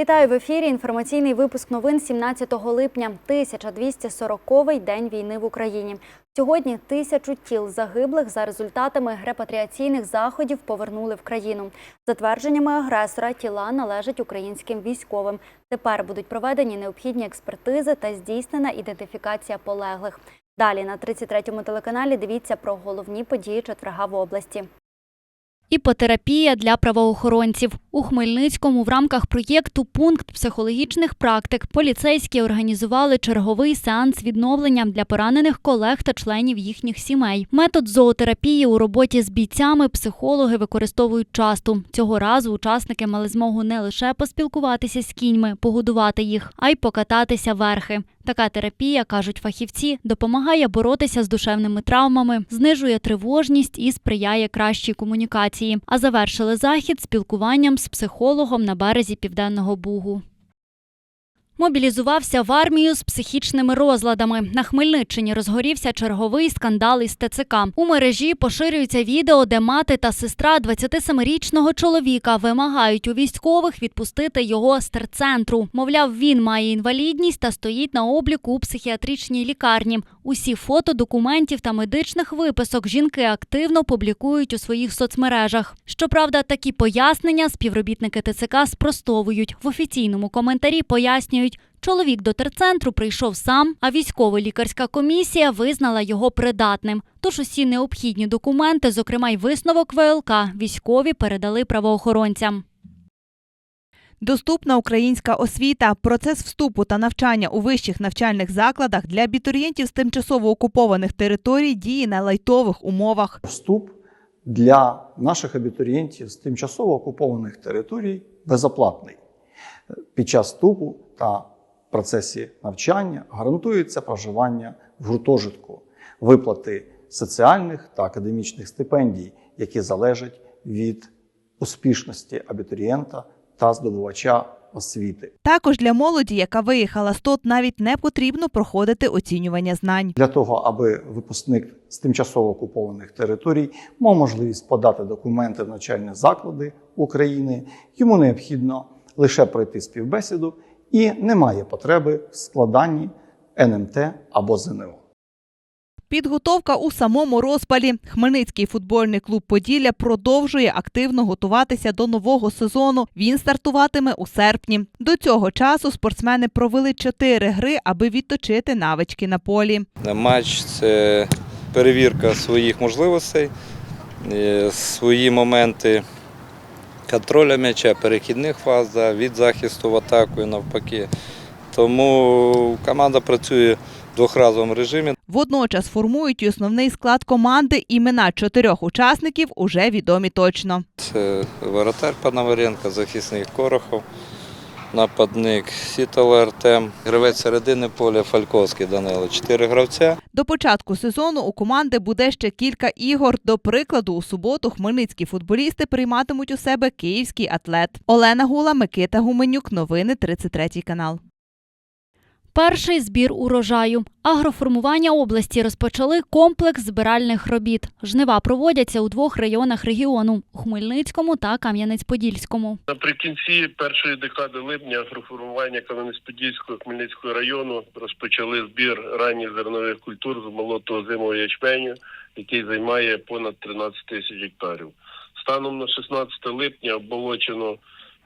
Вітаю в ефірі. Інформаційний випуск новин 17 липня. 1240-й день війни в Україні. Сьогодні тисячу тіл загиблих за результатами репатріаційних заходів повернули в країну. За твердженнями агресора, тіла належать українським військовим. Тепер будуть проведені необхідні експертизи та здійснена ідентифікація полеглих. Далі на 33-му телеканалі дивіться про головні події четверга в області. Іпотерапія для правоохоронців у Хмельницькому в рамках проєкту Пункт психологічних практик поліцейські організували черговий сеанс відновлення для поранених колег та членів їхніх сімей. Метод зоотерапії у роботі з бійцями психологи використовують часто. Цього разу учасники мали змогу не лише поспілкуватися з кіньми, погодувати їх, а й покататися верхи. Така терапія, кажуть фахівці, допомагає боротися з душевними травмами, знижує тривожність і сприяє кращій комунікації. А завершили захід спілкуванням з психологом на березі Південного Бугу. Мобілізувався в армію з психічними розладами. На Хмельниччині розгорівся черговий скандал із ТЦК. У мережі поширюється відео, де мати та сестра 27-річного чоловіка вимагають у військових відпустити його з терцентру. Мовляв, він має інвалідність та стоїть на обліку у психіатричній лікарні. Усі фото документів та медичних виписок жінки активно публікують у своїх соцмережах. Щоправда, такі пояснення співробітники ТЦК спростовують. В офіційному коментарі пояснюють, чоловік до терцентру прийшов сам, а військово-лікарська комісія визнала його придатним. Тож усі необхідні документи, зокрема й висновок ВЛК, військові передали правоохоронцям. Доступна українська освіта, процес вступу та навчання у вищих навчальних закладах для абітурієнтів з тимчасово окупованих територій діє на лайтових умовах. Вступ для наших абітурієнтів з тимчасово окупованих територій безоплатний. Під час вступу та в процесі навчання гарантується проживання в гуртожитку, виплати соціальних та академічних стипендій, які залежать від успішності абітурієнта та здобувача освіти. Також для молоді, яка виїхала з ТОТ, навіть не потрібно проходити оцінювання знань. Для того, аби випускник з тимчасово окупованих територій мав можливість подати документи в навчальні заклади України, йому необхідно лише пройти співбесіду і немає потреби в складанні НМТ або ЗНО. Підготовка у самому розпалі. Хмельницький футбольний клуб Поділля продовжує активно готуватися до нового сезону. Він стартуватиме у серпні. До цього часу спортсмени провели чотири гри, аби відточити навички на полі. Матч це перевірка своїх можливостей, е, свої моменти контроля м'яча, перехідних фаз да, від захисту в атаку і навпаки. Тому команда працює в двохразовому режимі. Водночас формують і основний склад команди. Імена чотирьох учасників уже відомі точно. Це воротар Пономаренко, захисник Корохов, нападник Сітала Артем, гравець середини поля Фальковський Данило. Чотири гравця. До початку сезону у команди буде ще кілька ігор. До прикладу, у суботу хмельницькі футболісти прийматимуть у себе київський атлет. Олена Гула, Микита Гуменюк. Новини 33 канал. Перший збір урожаю. Агроформування області розпочали комплекс збиральних робіт. Жнива проводяться у двох районах регіону Хмельницькому та Кам'янець-Подільському. Наприкінці першої декади липня агроформування Кам'янець-Подільського Хмельницького району розпочали збір ранніх зернових культур з молотого зимового ячменю, який займає понад 13 тисяч гектарів. Станом на 16 липня обмолочено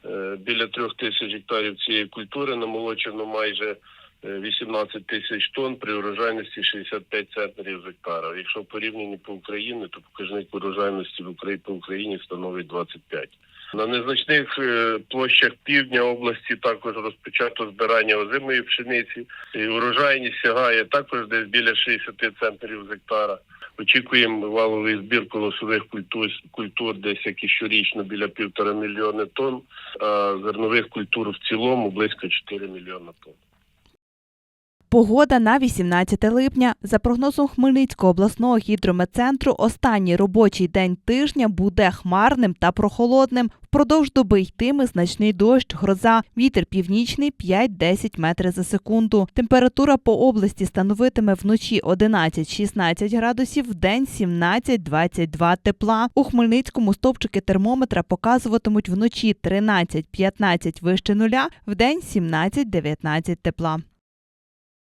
е, біля трьох тисяч гектарів цієї культури, намолочено майже 18 тисяч тонн при урожайності 65 центнерів з гектара. Якщо порівняні по Україні, то показник урожайності в Україні по Україні становить 25. На незначних е, площах півдня області також розпочато збирання озимої пшениці. І урожайність сягає також десь біля 60 центнерів з гектара. Очікуємо валовий збір колосових культур, культур десь як і щорічно біля півтора мільйони тонн, а зернових культур в цілому близько 4 мільйона тонн. Погода на 18 липня. За прогнозом Хмельницького обласного гідрометцентру, останній робочий день тижня буде хмарним та прохолодним. Впродовж доби йтиме значний дощ, гроза, вітер північний 5-10 метрів за секунду. Температура по області становитиме вночі 11-16 градусів, вдень 17-22 тепла. У Хмельницькому стовпчики термометра показуватимуть вночі 13-15 вище нуля, вдень 17-19 тепла.